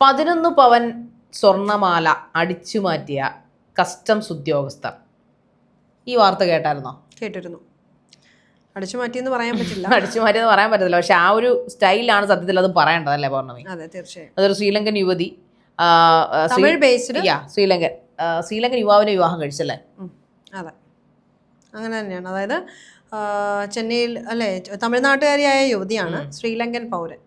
പതിനൊന്ന് പവൻ സ്വർണമാല അടിച്ചു മാറ്റിയ കസ്റ്റംസ് ഉദ്യോഗസ്ഥർ. ഈ വാർത്ത കേട്ടായിരുന്നോ? കേട്ടിരുന്നു. അടിച്ചു മാറ്റിയെന്ന് പറയാൻ പറ്റില്ല. അടിച്ചു മാറ്റിയെന്ന് പറയാൻ പറ്റത്തില്ല. പക്ഷെ ആ ഒരു സ്റ്റൈലാണ് സത്യത്തിൽ അത് പറയേണ്ടത് അല്ലേ പൗർണമി? അതെ തീർച്ചയായും. അതൊരു ശ്രീലങ്കൻ യുവതി ശ്രീലങ്കൻ ശ്രീലങ്കൻ യുവാവിനെ വിവാഹം കഴിച്ചല്ലേ? അതെ. അങ്ങനെ തന്നെയാണ്. അതായത് ചെന്നൈയിൽ അല്ലെ തമിഴ്നാട്ടുകാരിയായ യുവതിയാണ് ശ്രീലങ്കൻ പൗരൻ.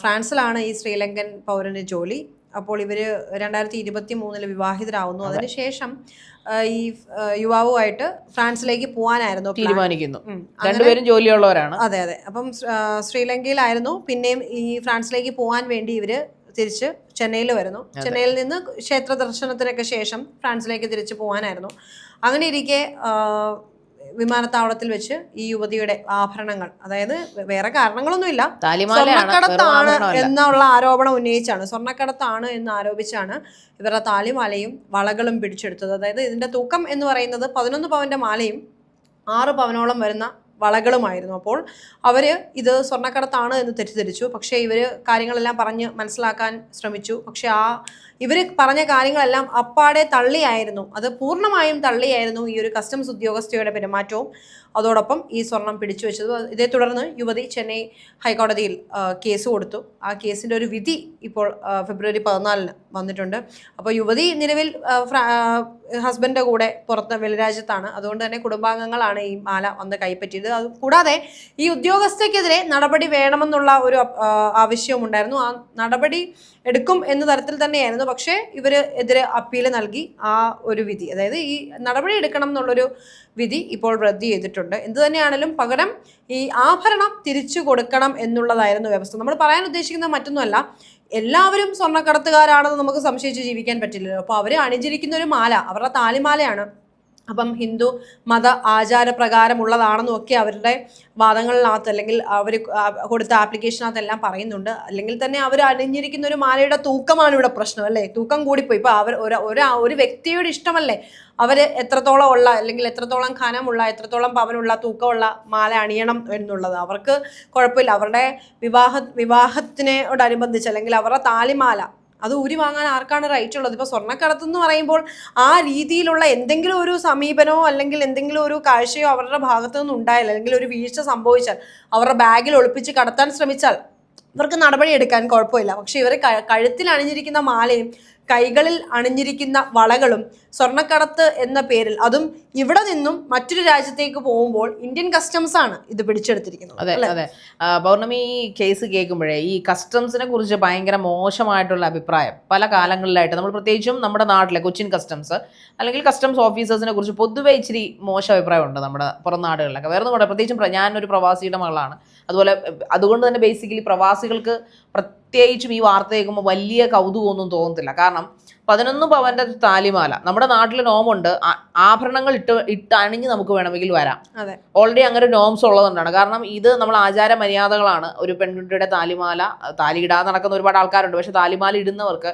ഫ്രാൻസിലാണ് ഈ ശ്രീലങ്കൻ പൗരന് ജോലി. അപ്പോൾ ഇവർ രണ്ടായിരത്തി ഇരുപത്തി മൂന്നിൽ വിവാഹിതരാവുന്നു അതിനുശേഷം ഈ യുവാവുമായിട്ട് ഫ്രാൻസിലേക്ക് പോകാനായിരുന്നു. തീരുമാനിക്കുന്നു. രണ്ടുപേരും ജോലിയുള്ളവരാണ്. അതെ അതെ. അപ്പം ശ്രീലങ്കയിലായിരുന്നു. പിന്നെയും ഈ ഫ്രാൻസിലേക്ക് പോകാൻ വേണ്ടി ഇവർ തിരിച്ച് ചെന്നൈയിൽ വരുന്നു. ചെന്നൈയിൽ നിന്ന് ക്ഷേത്ര ദർശനത്തിനൊക്കെ ശേഷം ഫ്രാൻസിലേക്ക് തിരിച്ച് പോകാനായിരുന്നു അങ്ങനെ ഇരിക്കെ വിമാനത്താവളത്തിൽ വെച്ച് ഈ യുവതിയുടെ ആഭരണങ്ങൾ അതായത് വേറെ കാരണങ്ങളൊന്നുമില്ല. സ്വർണക്കടത്താണ് എന്നുള്ള ആരോപണം ഉന്നയിച്ചാണ്. സ്വർണക്കടത്താണ് എന്ന് ആരോപിച്ചാണ് ഇവരുടെ താലിമാലയും വളകളും പിടിച്ചെടുത്തത്. അതായത് ഇതിന്റെ തൂക്കം എന്ന് പറയുന്നത് പതിനൊന്ന് പവന്റെ മാലയും ആറ് പവനോളം വരുന്ന വളകളുമായിരുന്നു. അപ്പോൾ അവർ ഇത് സ്വർണക്കടത്താണ് എന്ന് തെറ്റിദ്ധരിച്ചു. പക്ഷേ ഇവർ കാര്യങ്ങളെല്ലാം പറഞ്ഞ് മനസ്സിലാക്കാൻ ശ്രമിച്ചു. പക്ഷേ ആ ഇവർ പറഞ്ഞ കാര്യങ്ങളെല്ലാം അപ്പാടെ തള്ളിയായിരുന്നു. അത് പൂർണമായും തള്ളിയായിരുന്നു ഈ ഒരു കസ്റ്റംസ് ഉദ്യോഗസ്ഥയുടെ പെരുമാറ്റവും. അതോടൊപ്പം ഈ സ്വർണം പിടിച്ചു വെച്ചത്. ഇതേ തുടർന്ന് യുവതി ചെന്നൈ ഹൈക്കോടതിയിൽ കേസ് കൊടുത്തു. ആ കേസിന്റെ ഒരു വിധി ഇപ്പോൾ ഫെബ്രുവരി പതിനാലിന് വന്നിട്ടുണ്ട്. അപ്പോൾ യുവതി നിലവിൽ ഹസ്ബൻഡിന്റെ കൂടെ പുറത്ത് വെളിരാജ്യത്താണ്. അതുകൊണ്ട് തന്നെ കുടുംബാംഗങ്ങളാണ് ഈ മാല വന്ന് കൈപ്പറ്റിയത്. അത് കൂടാതെ ഈ ഉദ്യോഗസ്ഥയ്ക്കെതിരെ നടപടി വേണമെന്നുള്ള ഒരു ആവശ്യവും ഉണ്ടായിരുന്നു ആ നടപടി എടുക്കും എന്ന തരത്തിൽ തന്നെയായിരുന്നു. പക്ഷേ ഇവർ എതിരെ അപ്പീൽ നൽകി ആ ഒരു വിധി. അതായത് ഈ നടപടി എടുക്കണം എന്നുള്ളൊരു വിധി ഇപ്പോൾ റദ്ദ് ചെയ്തിട്ടുണ്ട്. എന്ത് തന്നെയാണെങ്കിലും പകരം ഈ ആഭരണം തിരിച്ചു കൊടുക്കണം എന്നുള്ളതായിരുന്നു വ്യവസ്ഥ. നമ്മൾ പറയാൻ ഉദ്ദേശിക്കുന്നത് മറ്റൊന്നുമല്ല. എല്ലാവരും സ്വർണക്കടത്തുകാരാണെന്ന് നമുക്ക് സംശയിച്ച് ജീവിക്കാൻ പറ്റില്ലല്ലോ. അപ്പോൾ അവർ അണിഞ്ഞിരിക്കുന്ന ഒരു മാല അവരുടെ താലിമാലയാണ് അപ്പം ഹിന്ദു മത ആചാരപ്രകാരമുള്ളതാണെന്നും ഒക്കെ അവരുടെ വാദങ്ങളിനകത്ത് അല്ലെങ്കിൽ അവർ കൊടുത്ത ആപ്ലിക്കേഷനകത്ത് എല്ലാം പറയുന്നുണ്ട്. അല്ലെങ്കിൽ തന്നെ അവർ അണിഞ്ഞിരിക്കുന്ന ഒരു മാലയുടെ തൂക്കമാണ് ഇവിടെ പ്രശ്നം അല്ലേ? തൂക്കം കൂടിപ്പോയി. ഇപ്പോൾ അവർ ഒരു ഒരു വ്യക്തിയുടെ ഇഷ്ടമല്ലേ? അവർ എത്രത്തോളം ഉള്ള അല്ലെങ്കിൽ എത്രത്തോളം ഖനമുള്ള എത്രത്തോളം പവനുള്ള തൂക്കമുള്ള മാല അണിയണം എന്നുള്ളത്. അവർക്ക് കുഴപ്പമില്ല. അവരുടെ വിവാഹ വിവാഹത്തിനോടനുബന്ധിച്ച് അല്ലെങ്കിൽ അവരുടെ താലിമാല അത് ഊരി വാങ്ങാൻ ആർക്കാണ് റൈറ്റ് ഉള്ളത്? ഇപ്പോൾ സ്വർണക്കടത്ത് എന്ന് പറയുമ്പോൾ ആ രീതിയിലുള്ള എന്തെങ്കിലും ഒരു സമീപനമോ അല്ലെങ്കിൽ എന്തെങ്കിലും ഒരു കാഴ്ചയോ അവരുടെ ഭാഗത്തു നിന്ന് ഉണ്ടായില്ല. അല്ലെങ്കിൽ ഒരു വീഴ്ച സംഭവിച്ചാൽ അവരുടെ ബാഗിൽ ഒളിപ്പിച്ച് കടത്താൻ ശ്രമിച്ചാൽ ഇവർക്ക് നടപടി എടുക്കാൻ കുഴപ്പമില്ല. പക്ഷേ ഇവർ കഴുത്തിൽ അണിഞ്ഞിരിക്കുന്ന മാലയും കൈകളിൽ അണിഞ്ഞിരിക്കുന്ന വളകളും സ്വർണക്കടത്ത് എന്ന പേരിൽ അതും ഇവിടെ നിന്നും മറ്റൊരു രാജ്യത്തേക്ക് പോകുമ്പോൾ ഇന്ത്യൻ കസ്റ്റംസ് ആണ് ഇത് പിടിച്ചെടുത്തിരിക്കുന്നത് അതെ അതെ. പൗർണമി ഈ കേസ് കേൾക്കുമ്പോഴേ ഈ കസ്റ്റംസിനെ കുറിച്ച് ഭയങ്കര മോശമായിട്ടുള്ള അഭിപ്രായം പല കാലങ്ങളിലായിട്ട്. നമ്മൾ പ്രത്യേകിച്ചും നമ്മുടെ നാട്ടിലെ കൊച്ചിൻ കസ്റ്റംസ് അല്ലെങ്കിൽ കസ്റ്റംസ് ഓഫീസേഴ്സിനെ കുറിച്ച് പൊതുവെ ഇച്ചിരി മോശം അഭിപ്രായമുണ്ട് നമ്മുടെ പുറം നാടുകളിലൊക്കെ. വേറെ നമ്മുടെ പ്രത്യേകിച്ചും ഞാനൊരു പ്രവാസിയുടെ മകളാണ്. അതുപോലെ അതുകൊണ്ട് തന്നെ ബേസിക്കലി പ്രവാസികൾക്ക് പ്രത്യേകിച്ചും ഈ വാർത്ത കേൾക്കുമ്പോൾ വലിയ കൗതുകമൊന്നും തോന്നത്തില്ല. കാരണം പതിനൊന്ന് പവന്റെ താലിമാല. നമ്മുടെ നാട്ടിൽ നോമുണ്ട് ആഭരണങ്ങൾ ഇട്ട് ഇട്ട് അണിഞ്ഞ് നമുക്ക് വേണമെങ്കിൽ വരാം. ഓൾറെഡി അങ്ങനെ നോംസ് ഉള്ളതുകൊണ്ടാണ്. കാരണം ഇത് നമ്മൾ ആചാര മര്യാദകളാണ്. ഒരു പെൺകുട്ടിയുടെ താലിമാല താലി ഇടാതെ നടക്കുന്ന ഒരുപാട് ആൾക്കാരുണ്ട്. പക്ഷെ താലിമാല ഇടുന്നവർക്ക്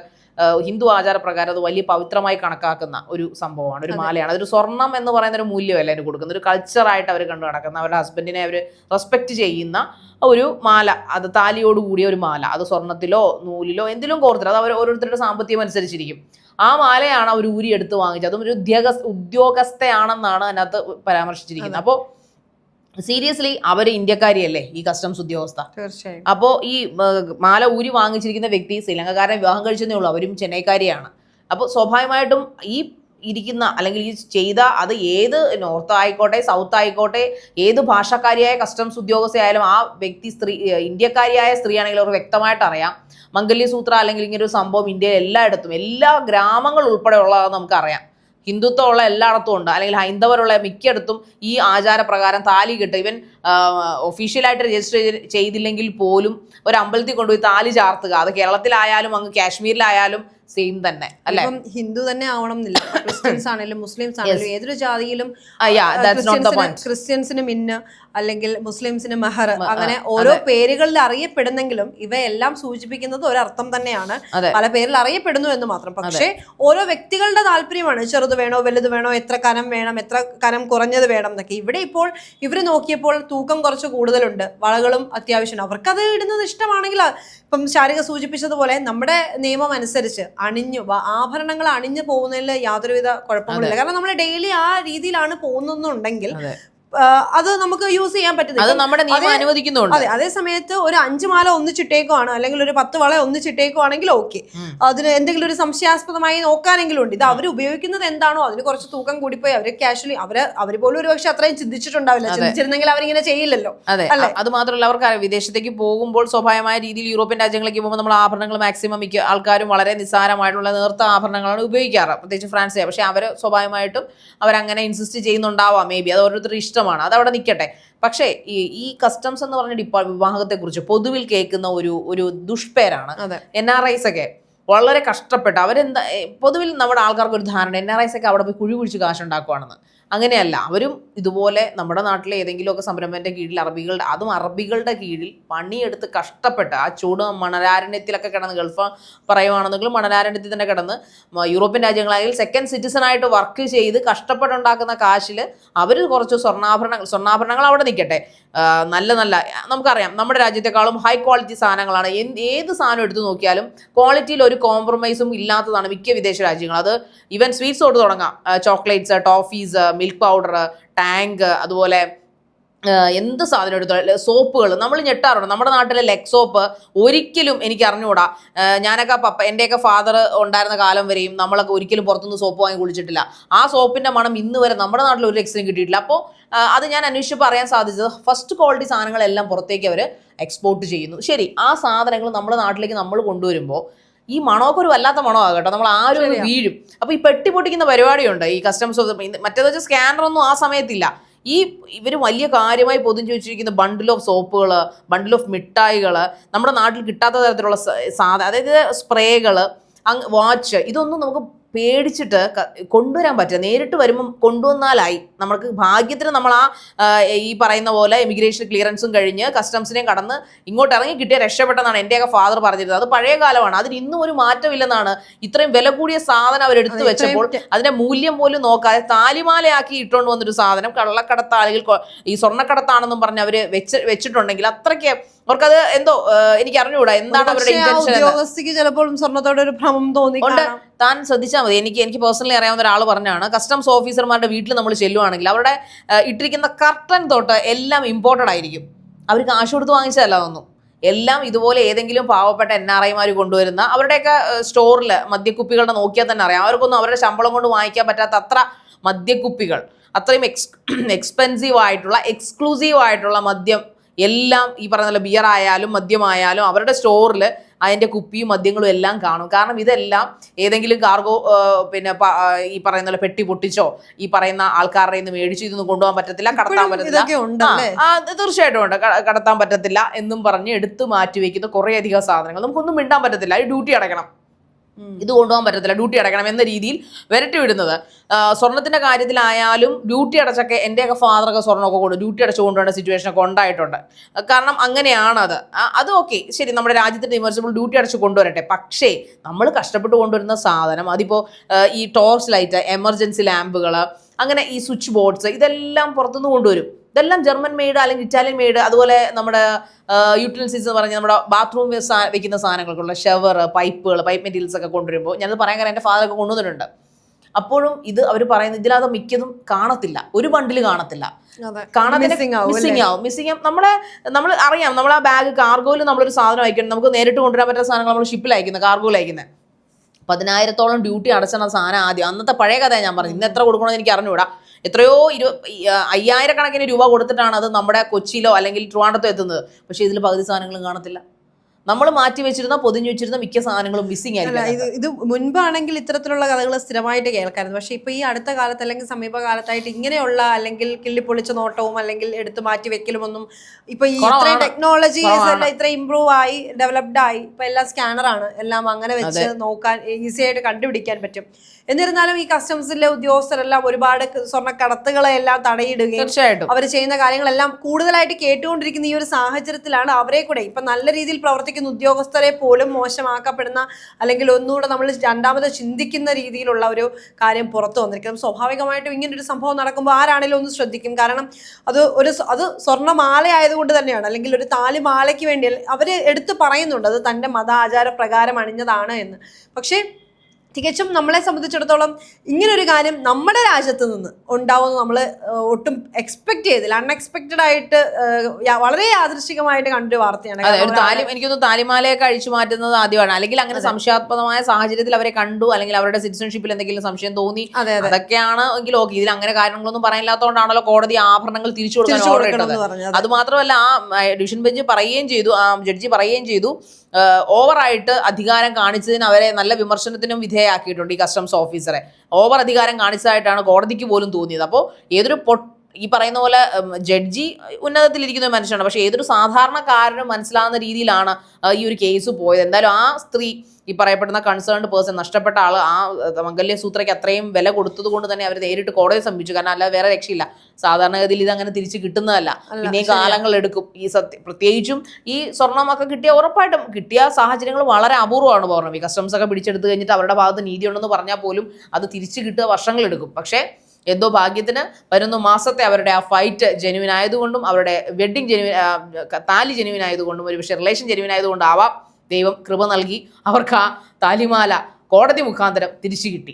ഹിന്ദു ആചാരപ്രകാരം അത് വലിയ പവിത്രമായി കണക്കാക്കുന്ന ഒരു സംഭവമാണ്. ഒരു മാലയാണ്. അതൊരു സ്വർണം എന്ന് പറയുന്ന ഒരു മൂല്യമല്ല അതിന് കൊടുക്കുന്ന ഒരു കൾച്ചറായിട്ട് അവർ കണ്ടു നടക്കുന്ന അവരുടെ ഹസ്ബൻഡിനെ അവർ റെസ്പെക്ട് ചെയ്യുന്ന ഒരു മാല. അത് താലിയോട് കൂടിയ ഒരു മാല. അത് സ്വർണത്തിലോ നൂലിലോ എന്തിലും കോർത്തില്ല അത് അവർ ഓരോരുത്തരുടെ സാമ്പത്തികം അനുസരിച്ചിരിക്കും. ആ മാലയാണ് അവർ ഊരി എടുത്ത് വാങ്ങിച്ചത്. അതും ഒരു ഉദ്യോഗ ഉദ്യോഗസ്ഥയാണെന്നാണ് അതിനകത്ത് പരാമർശിച്ചിരിക്കുന്നത്. അപ്പോൾ സീരിയസ്ലി അവർ ഇന്ത്യക്കാരിയല്ലേ ഈ കസ്റ്റംസ് ഉദ്യോഗസ്ഥ? തീർച്ചയായും. അപ്പോൾ ഈ മാല ഊരി വാങ്ങിച്ചിരിക്കുന്ന വ്യക്തി ശ്രീലങ്കക്കാരനെ വിവാഹം കഴിച്ചതേ ഉള്ളൂ. അവരും ചെന്നൈക്കാരിയാണ്. അപ്പോൾ സ്വാഭാവികമായിട്ടും ഈ ഇരിക്കുന്ന അല്ലെങ്കിൽ ഈ ചെയ്ത അത് ഏത് നോർത്ത് ആയിക്കോട്ടെ സൗത്ത് ആയിക്കോട്ടെ ഏത് ഭാഷക്കാരിയായ കസ്റ്റംസ് ഉദ്യോഗസ്ഥയായാലും ആ വ്യക്തി സ്ത്രീ ഇന്ത്യക്കാരിയായ സ്ത്രീ ആണെങ്കിൽ അവർ വ്യക്തമായിട്ട് അറിയാം. മംഗല്യസൂത്ര അല്ലെങ്കിൽ ഇങ്ങനെ ഒരു സംഭവം ഇന്ത്യയിൽ എല്ലായിടത്തും എല്ലാ ഗ്രാമങ്ങൾ ഉൾപ്പെടെ ഉള്ളതാണെന്ന് നമുക്കറിയാം. ഹിന്ദുത്വം ഉള്ള എല്ലായിടത്തും ഉണ്ട്. അല്ലെങ്കിൽ ഹൈന്ദവരുള്ള മിക്കയിടത്തും ഈ ആചാരപ്രകാരം താലി കെട്ട് ഇവൻ ഒഫീഷ്യലായിട്ട് രജിസ്റ്റർ ചെയ്തില്ലെങ്കിൽ പോലും ഒരു അമ്പലത്തിൽ കൊണ്ടുപോയി താലി ചാർത്തുക. അത് കേരളത്തിലായാലും അങ്ങ് കാശ്മീരിലായാലും സെയിം തന്നെ അല്ലെ? ഹിന്ദു തന്നെ ആവണം എന്നില്ല ക്രിസ്ത്യൻസ് ആണെങ്കിലും മുസ്ലിംസ് ആണെങ്കിലും ഏതൊരു ജാതിയിലും ക്രിസ്ത്യൻസിന് മിന്ന് അല്ലെങ്കിൽ മുസ്ലിംസിന് മെഹർ അങ്ങനെ ഓരോ പേരുകളിൽ അറിയപ്പെടുന്നെങ്കിലും ഇവയെല്ലാം സൂചിപ്പിക്കുന്നത് ഒരർത്ഥം തന്നെയാണ്. പല പേരിൽ അറിയപ്പെടുന്നു എന്ന് മാത്രം. പക്ഷേ ഓരോ വ്യക്തികളുടെ താല്പര്യമാണ്. ചെറുത് വേണോ വലുത് വേണോ എത്ര കനം വേണം എത്ര കനം കുറഞ്ഞത് വേണം എന്നൊക്കെ. ഇവിടെ ഇപ്പോൾ ഇവർ നോക്കിയപ്പോൾ തൂക്കം കുറച്ച് കൂടുതലുണ്ട്. വളകളും അത്യാവശ്യമാണ്. അവർക്കത് ഇടുന്നത് ഇഷ്ടമാണെങ്കിൽ ഇപ്പം ശാരിക സൂചിപ്പിച്ചതുപോലെ നമ്മുടെ നിയമം അനുസരിച്ച് അണിഞ്ഞു ആഭരണങ്ങൾ അണിഞ്ഞു പോകുന്നതിൽ യാതൊരുവിധ കുഴപ്പങ്ങളില്ല കാരണം നമ്മൾ ഡെയിലി ആ രീതിയിലാണ് പോകുന്നുണ്ടെങ്കിൽ അതെ. നമുക്ക് യൂസ് ചെയ്യാൻ അത് നമ്മുടെ നിയമം അനുവദിക്കുന്നുണ്ട്. അതെ അതേ സമയത്ത് ഒരു അഞ്ച് മാല ഒന്നിച്ചിട്ടേക്കുവാണ് അല്ലെങ്കിൽ ഒരു പത്ത് വള ഒന്നിച്ചിട്ടേക്കുവാണെങ്കിൽ ഓക്കെ. അതിന് എന്തെങ്കിലും ഒരു സംശയാസ്പദമായി നോക്കാനെങ്കിലും ഉണ്ട് ഇത് അവർ ഉപയോഗിക്കുന്നത് എന്താണോ അതിന് കുറച്ച് തൂക്കം കൂടിപ്പോയി അവർ കാഷ്വലി അവർ അവർ പോലും ഒരു പക്ഷെ അത്രയും ചിന്തിച്ചിട്ടുണ്ടാവില്ല. ചിന്തിച്ചിരുന്നെങ്കിൽ അവരിങ്ങനെ ചെയ്യില്ലല്ലോ. അതെ അല്ലെ? അത് മാത്രമല്ല അവർക്ക് വിദേശത്തേക്ക് പോകുമ്പോൾ സ്വാഭാവികമായ രീതിയിൽ യൂറോപ്യൻ രാജ്യങ്ങളിലേക്ക് പോകുമ്പോൾ നമ്മൾ ആഭരണങ്ങൾ മാക്സിമം മിക്ക ആൾക്കാരും വളരെ നിസ്സാരമായിട്ടുള്ള നേർത്ത ആഭരണങ്ങളാണ് ഉപയോഗിക്കാറ് പ്രത്യേകിച്ച് ഫ്രാൻസിലെ. പക്ഷെ അവർ സ്വാഭാവികമായിട്ടും അവരങ്ങനെ ഇൻസിസ്റ്റ് ചെയ്യുന്നുണ്ടാവാം മേ ബി അത് ഓരോരുത്തരുടെ ഇഷ്ടമാണ് അത് അതവിടെ നിൽക്കട്ടെ പക്ഷേ ഈ ഈ കസ്റ്റംസ് എന്ന് പറഞ്ഞ ഡിപ്പാ വിവാഹത്തെക്കുറിച്ച് പൊതുവിൽ കേൾക്കുന്ന ഒരു ഒരു ദുഷ്പേരാണ് എൻ ആർ ഐസ് ഒക്കെ വളരെ കഷ്ടപ്പെട്ട് അവരെന്താ പൊതുവിൽ നമ്മുടെ ആൾക്കാർക്ക് ഒരു ധാരണ എൻ ആർ ഐസ് ഒക്കെ അവിടെ പോയി കുഴി കുഴിച്ച് കാശുണ്ടാക്കുവാണെന്ന്. അങ്ങനെയല്ല അവരും ഇതുപോലെ നമ്മുടെ നാട്ടിലെ ഏതെങ്കിലുമൊക്കെ സംരംഭത്തിന്റെ കീഴിൽ അറബികളുടെ അതും അറബികളുടെ കീഴിൽ പണിയെടുത്ത് കഷ്ടപ്പെട്ട് ആ ചൂട് മണലാരണ്യത്തിലൊക്കെ കിടന്ന് ഗൾഫ് പറയുവാണെന്നെങ്കിൽ മണലാരണ്യത്തിൽ തന്നെ കിടന്ന് യൂറോപ്യൻ രാജ്യങ്ങളായാലും സെക്കൻഡ് സിറ്റിസൺ ആയിട്ട് വർക്ക് ചെയ്ത് കഷ്ടപ്പെട്ടുണ്ടാക്കുന്ന കാശിൽ അവർ കുറച്ച് സ്വർണാഭരണങ്ങൾ സ്വർണാഭരണങ്ങൾ അവിടെ നിൽക്കട്ടെ. നല്ല നല്ല നമുക്കറിയാം നമ്മുടെ രാജ്യത്തെക്കാളും ഹൈ ക്വാളിറ്റി സാധനങ്ങളാണ്. ഏത് സാധനം എടുത്തു നോക്കിയാലും ക്വാളിറ്റിയിൽ ഒരു കോംപ്രമൈസും ഇല്ലാത്തതാണ് മിക്ക വിദേശ രാജ്യങ്ങൾ അത് ഈവൻ സ്വീറ്റ്സ് തൊട്ട് തുടങ്ങാം. Chocolates toffees milk powder tank അതുപോലെ എന്ത് സാധനം എടുത്താലും സോപ്പുകൾ. നമ്മൾ ഞെട്ടാറുണ്ട്. നമ്മുടെ നാട്ടിലെ ലെഗ് സോപ്പ് ഒരിക്കലും എനിക്ക് അറിഞ്ഞുകൂടാ ഞാനൊക്കെ പപ്പ എന്റെയൊക്കെ ഫാദർ ഉണ്ടായിരുന്ന കാലം വരെയും നമ്മളൊക്കെ ഒരിക്കലും പുറത്തുനിന്ന് സോപ്പ് വാങ്ങി കുളിച്ചിട്ടില്ല ആ സോപ്പിന്റെ മണം ഇന്ന് വരെ നമ്മുടെ നാട്ടിൽ ഒരു ലക്സിനും കിട്ടിയിട്ടില്ല. അപ്പോൾ അത് ഞാൻ അന്വേഷിച്ചപ്പോൾ അറിയാൻ സാധിച്ചത് ഫസ്റ്റ് ക്വാളിറ്റി സാധനങ്ങളെല്ലാം പുറത്തേക്ക് അവർ എക്സ്പോർട്ട് ചെയ്യുന്നു. ശരി ആ സാധനങ്ങൾ നമ്മുടെ നാട്ടിലേക്ക് നമ്മൾ കൊണ്ടുവരുമ്പോൾ ഈ മണമൊക്കെ ഒരു വല്ലാത്ത മണമാണ് കേട്ടോ. നമ്മൾ ആരും വീഴും. അപ്പൊ ഈ പെട്ടി പൊട്ടിക്കുന്ന പരിപാടിയുണ്ട് ഈ കസ്റ്റംസ് മറ്റേത് വെച്ചാൽ സ്കാനർ ഒന്നും ആ സമയത്തില്ല. ഈ ഇവർ വലിയ കാര്യമായി പൊതിഞ്ഞു വെച്ചിരിക്കുന്ന ബണ്ടിൽ ഓഫ് സോപ്പുകൾ ബണ്ടിൽ ഓഫ് മിഠായികൾ നമ്മുടെ നാട്ടിൽ കിട്ടാത്ത തരത്തിലുള്ള സാധനം അതായത് സ്പ്രേകൾ വാച്ച് ഇതൊന്നും നമുക്ക് പേടിച്ചിട്ട് കൊണ്ടുവരാൻ പറ്റില്ല. നേരിട്ട് വരുമ്പം കൊണ്ടുവന്നാലായി. നമ്മൾക്ക് ഭാഗ്യത്തിന് നമ്മൾ ആ ഈ പറയുന്ന പോലെ ഇമിഗ്രേഷൻ ക്ലിയറൻസും കഴിഞ്ഞ് കസ്റ്റംസിനെയും കടന്ന് ഇങ്ങോട്ട് ഇറങ്ങി കിട്ടിയ രക്ഷപ്പെട്ടെന്നാണ് എന്റെയൊക്കെ ഫാദർ പറഞ്ഞിരുന്നത്. അത് പഴയ കാലമാണ്. അതിന് ഇന്നും ഒരു മാറ്റമില്ലെന്നാണ് ഇത്രയും വില കൂടിയ സാധനം അവരെടുത്ത് വെച്ചപ്പോൾ അതിന്റെ മൂല്യം പോലും നോക്കാതെ താലിമാലയാക്കി ഇട്ടുകൊണ്ട് വന്നൊരു സാധനം കള്ളക്കടത്താളികൾ ഈ സ്വർണക്കടത്താണെന്നും പറഞ്ഞ് അവർ വെച്ച് വെച്ചിട്ടുണ്ടെങ്കിൽ അത്രയ്ക്ക് അവർക്കത് എന്തോ എനിക്ക് അറിഞ്ഞുകൂടാ. എന്താണ് അവരുടെ ഉദ്യോഗസ്ഥക്ക് ചിലപ്പോൾ സ്വർണത്തോടെ ഒരു ഭ്രമം തോന്നി. താൻ ശ്രദ്ധിച്ചാൽ മതി. എനിക്ക് എനിക്ക് പേഴ്സണലി അറിയാവുന്ന ഒരാൾ പറഞ്ഞാണ് കസ്റ്റംസ് ഓഫീസർമാരുടെ വീട്ടിൽ നമ്മൾ ചെല്ലുവാണെങ്കിൽ അവരുടെ ഇട്ടിരിക്കുന്ന കർട്ടൻ തൊട്ട് എല്ലാം ഇമ്പോർട്ടഡ് ആയിരിക്കും. അവർ കാശ് കൊടുത്ത് വാങ്ങിച്ചതല്ല അതൊന്നും എല്ലാം ഇതുപോലെ ഏതെങ്കിലും പാവപ്പെട്ട എൻ ആർ ഐമാർ കൊണ്ടുവരുന്ന അവരുടെയൊക്കെ സ്റ്റോറിൽ മദ്യക്കുപ്പികളുടെ നോക്കിയാൽ തന്നെ അറിയാം. അവർക്കൊന്നും അവരുടെ ശമ്പളം കൊണ്ട് വാങ്ങിക്കാൻ പറ്റാത്ത അത്ര മദ്യക്കുപ്പികൾ അത്രയും എക്സ് എക്സ്പെൻസീവ് ആയിട്ടുള്ള എക്സ്ക്ലൂസീവ് ആയിട്ടുള്ള മദ്യം എല്ലാം ഈ പറഞ്ഞ ബിയർ ആയാലും മദ്യമായാലും അവരുടെ സ്റ്റോറിൽ അതിന്റെ കുപ്പിയും മദ്യങ്ങളും എല്ലാം കാണും. കാരണം ഇതെല്ലാം ഏതെങ്കിലും കാർഗോ പിന്നെ ഈ പറയുന്ന പോലെ പെട്ടി പൊട്ടിച്ചോ ഈ പറയുന്ന ആൾക്കാരുടെ നിന്ന് മേടിച്ചു ഇതൊന്നും കൊണ്ടുപോകാൻ പറ്റത്തില്ല കടത്താൻ പറ്റത്തില്ല. തീർച്ചയായിട്ടും ഉണ്ട്. കടത്താൻ പറ്റത്തില്ല എന്നും പറഞ്ഞ് എടുത്തു മാറ്റി വെക്കുന്ന കുറേയധികം സാധനങ്ങൾ. നമുക്കൊന്നും മിണ്ടാൻ പറ്റത്തില്ല. അത് ഡ്യൂട്ടി അടയ്ക്കണം. ഇത് കൊണ്ടുപോകാൻ പറ്റത്തില്ല. ഡ്യൂട്ടി അടയ്ക്കണം എന്ന രീതിയിൽ വിരട്ടി വിടുന്നത്. സ്വർണത്തിന്റെ കാര്യത്തിലായാലും ഡ്യൂട്ടി അടച്ചൊക്കെ എന്റെയൊക്കെ ഫാദറൊക്കെ സ്വർണമൊക്കെ കൊണ്ട് ഡ്യൂട്ടി അടച്ചു കൊണ്ടുപോകേണ്ട സിറ്റുവേഷൻ ഒക്കെ ഉണ്ടായിട്ടുണ്ട്. കാരണം അങ്ങനെയാണ് അത് ഓക്കെ. ശരി നമ്മുടെ രാജ്യത്തിന്റെ ഇമർസിബിൾ ഡ്യൂട്ടി അടച്ച് കൊണ്ടുവരട്ടെ. പക്ഷേ നമ്മൾ കഷ്ടപ്പെട്ട് കൊണ്ടുവരുന്ന സാധനം അതിപ്പോൾ ഈ ടോർച്ച് ലൈറ്റ് എമർജൻസി ലാമ്പുകൾ അങ്ങനെ ഈ സ്വിച്ച് ബോർഡ്സ് ഇതെല്ലാം പുറത്തുനിന്ന് കൊണ്ടുവരും. ഇതെല്ലാം ജർമ്മൻ മെയ്ഡ് അല്ലെങ്കിൽ ഇറ്റാലിയൻ മെയ്ഡ് അതുപോലെ നമ്മുടെ യൂട്ടിലിറ്റീസ് എന്ന് പറഞ്ഞാൽ നമ്മുടെ ബാത്റൂം വെക്കുന്ന സാധനങ്ങൾക്കുള്ള ഷവർ പൈപ്പുകൾ പൈപ്പ് മെറ്റീരിയൽസ് ഒക്കെ കൊണ്ടുവരുമ്പോൾ ഞാനത് പറയാൻ കാരണം എന്റെ ഫാദറൊക്കെ കൊണ്ടുവന്നിട്ടുണ്ട്. അപ്പോഴും ഇത് അവർ പറയുന്നത് ഇതിലത് മിക്കതും കാണത്തില്ല. ഒരു ബണ്ടിൽ കാണത്തില്ല. കാണാതെ മിസ്സിംഗ്? ആവും മിസ്സിംഗ് ആവും. നമ്മളെ നമ്മൾ അറിയാം. നമ്മൾ ആ ബാഗ് കാർഗോയിൽ നമ്മളൊരു സാധനം അയക്കണം. നമുക്ക് നേരിട്ട് കൊണ്ടുവരാൻ പറ്റുന്ന സാധനങ്ങൾ നമ്മൾ ഷിപ്പിൽ അയക്കുന്നത് കാർഗോയിൽ അയക്കുന്നത് പതിനായിരത്തോളം ഡ്യൂട്ടി അടച്ചണ സാധനം ആദ്യം. അന്നത്തെ പഴയ കഥയാണ് ഞാൻ പറഞ്ഞത്. ഇന്ന് എത്ര കൊടുക്കണമെന്ന് എനിക്ക് അറിഞ്ഞുകൂടാ. എത്രയോ ഇരു അയ്യായിരക്കണക്കിന് രൂപ കൊടുത്തിട്ടാണ് അത് നമ്മുടെ കൊച്ചിയിലോ അല്ലെങ്കിൽ ട്രിവാൻഡത്തോ എത്തുന്നത്. പക്ഷേ ഇതിൽ പകുതി സാധനങ്ങളും കാണത്തില്ല. നമ്മൾ മാറ്റി വെച്ചിരുന്ന പൊതിഞ്ഞു വെച്ചിരുന്ന മിക്ക സാധനങ്ങളും മിസ്സിംഗ് ആയിരിക്കും ഇത് മുൻപാണെങ്കിൽ ഇത്തരത്തിലുള്ള കഥകൾ സ്ഥിരമായിട്ട് കേൾക്കായിരുന്നു. പക്ഷേ ഇപ്പൊ ഈ അടുത്ത കാലത്ത് അല്ലെങ്കിൽ സമീപകാലത്തായിട്ട് ഇങ്ങനെയുള്ള അല്ലെങ്കിൽ കിള്ളിപ്പൊളിച്ച നോട്ടവും അല്ലെങ്കിൽ എടുത്ത് മാറ്റി വെക്കലും ഒന്നും ഇപ്പൊ ഈ ഇത്രയും ടെക്നോളജി. ഇത്ര ഇമ്പ്രൂവ് ആയി ഡെവലപ്ഡ് ആയി ഇപ്പൊ എല്ലാം സ്കാനറാണ് എല്ലാം അങ്ങനെ വെച്ച് നോക്കാൻ ഈസി ആയിട്ട് കണ്ടുപിടിക്കാൻ പറ്റും. എന്നിരുന്നാലും ഈ കസ്റ്റംസിലെ ഉദ്യോഗസ്ഥരെല്ലാം ഒരുപാട് സ്വർണ കടത്തുകളെ എല്ലാം തടയിടുകയും തീർച്ചയായിട്ടും. അവർ ചെയ്യുന്ന കാര്യങ്ങളെല്ലാം കൂടുതലായിട്ട് കേട്ടുകൊണ്ടിരിക്കുന്ന ഈ ഒരു സാഹചര്യത്തിലാണ് അവരെ കൂടെ ഇപ്പൊ നല്ല രീതിയിൽ പ്രവർത്തിക്കുന്ന പ്രവർത്തിക്കുന്ന ഉദ്യോഗസ്ഥരെ പോലും മോശമാക്കപ്പെടുന്ന അല്ലെങ്കിൽ ഒന്നുകൂടെ നമ്മൾ രണ്ടാമത് ചിന്തിക്കുന്ന രീതിയിലുള്ള ഒരു കാര്യം പുറത്തു വന്നിരിക്കും സ്വാഭാവികമായിട്ടും ഇങ്ങനെ ഒരു സംഭവം നടക്കുമ്പോൾ ആരാണെങ്കിലും ഒന്ന് ശ്രദ്ധിക്കും. കാരണം അത് ഒരു അത് സ്വർണമാല ആയതുകൊണ്ട് തന്നെയാണ്. അല്ലെങ്കിൽ ഒരു താലിമാലയ്ക്ക് വേണ്ടി അവർ എടുത്തു പറയുന്നുണ്ട് അത് തന്റെ മതാചാര പ്രകാരം അണിഞ്ഞതാണ് എന്ന്. പക്ഷേ തികച്ചും നമ്മളെ സംബന്ധിച്ചിടത്തോളം ഇങ്ങനൊരു കാര്യം നമ്മുടെ രാജ്യത്ത് നിന്ന് ഉണ്ടാവുമെന്ന് നമ്മൾ ഒട്ടും എക്സ്പെക്ട് ചെയ്തില്ല. അൺഎക്സ്പെക്റ്റഡ് ആയിട്ട് വളരെ യാദൃശികമായിട്ട് കണ്ടൊരു വാർത്തയാണ്. എനിക്കൊന്ന് താലിമാലയൊക്കെ അഴിച്ചു മാറ്റുന്നത് ആദ്യമാണ്. അല്ലെങ്കിൽ അങ്ങനെ സംശയാത്മകമായ സാഹചര്യത്തിൽ അവരെ കണ്ടു അല്ലെങ്കിൽ അവരുടെ സിറ്റിസൺഷിപ്പിൽ എന്തെങ്കിലും സംശയം തോന്നി അതെ അതെ. അതൊക്കെയാണ് എങ്കിൽ ഓക്കെ ഇതിൽ അങ്ങനെ കാര്യങ്ങളൊന്നും പറയാനില്ലാത്തതുകൊണ്ടാണല്ലോ കോടതി ആഭരണങ്ങൾ തിരിച്ചു കൊടുക്കാൻ അത് മാത്രമല്ല ആ ഡിവിഷൻ ബെഞ്ച് പറയുകയും ചെയ്തു ആ ജഡ്ജി പറയുകയും ചെയ്തു ഓവറായിട്ട് അധികാരം കാണിച്ചതിന് അവരെ നല്ല വിമർശനത്തിനും വിധേയമാക്കിയിട്ടുണ്ട് ഈ കസ്റ്റംസ് ഓഫീസറെ ഓവർ അധികാരം കാണിച്ചതായിട്ടാണ് കോടതിക്ക് പോലും തോന്നിയത്. അപ്പോൾ ഏതൊരു പൊ ഈ പറയുന്ന പോലെ ജഡ്ജി ഉന്നതത്തിലിരിക്കുന്ന മനുഷ്യനാണ്. പക്ഷേ ഏതൊരു സാധാരണക്കാരനും മനസ്സിലാവുന്ന രീതിയിലാണ് ഈ ഒരു കേസ് പോയത്. എന്തായാലും ആ സ്ത്രീ ഈ പറയപ്പെടുന്ന കൺസേൺഡ് പേഴ്സൺ നഷ്ടപ്പെട്ട ആൾ ആ അഹ്, മംഗല്യ സൂത്രയ്ക്ക് അത്രയും വില കൊടുത്തത് കൊണ്ട് തന്നെ അവർ നേരിട്ട് കോടതി സമീപിച്ചു. കാരണം അല്ലാതെ വേറെ രക്ഷയില്ല. സാധാരണഗതിയിൽ ഇത് അങ്ങനെ തിരിച്ച് കിട്ടുന്നതല്ല. പിന്നെ കാലങ്ങൾ എടുക്കും. ഈ സത്യം പ്രത്യേകിച്ചും ഈ സ്വർണമൊക്കെ കിട്ടിയ ഉറപ്പായിട്ടും കിട്ടിയ സാഹചര്യങ്ങൾ വളരെ അപൂർവമാണ് പൗർണമി. കസ്റ്റംസ് ഒക്കെ പിടിച്ചെടുത്ത് കഴിഞ്ഞിട്ട് അവരുടെ ഭാഗത്ത് നീതി ഉണ്ടെന്ന് പറഞ്ഞാൽ പോലും അത് തിരിച്ചു കിട്ടുക വർഷങ്ങളെടുക്കും പക്ഷേ എന്തോ ഭാഗ്യത്തിന് വരുന്ന മാസത്തെ അവരുടെ ആ ഫൈറ്റ് ജെനുവിനായതുകൊണ്ടും അവരുടെ വെഡിങ് ജെനുവിൻ താലി ജെനുവിൻ ആയതുകൊണ്ടും ഒരു റിലേഷൻ ജെനുവിൻ ആയതുകൊണ്ടാവാം. ദൈവം കൃപ നൽകി അവർക്ക് ആ താലിമാല കോടതി മുഖാന്തരം തിരിച്ചു കിട്ടി.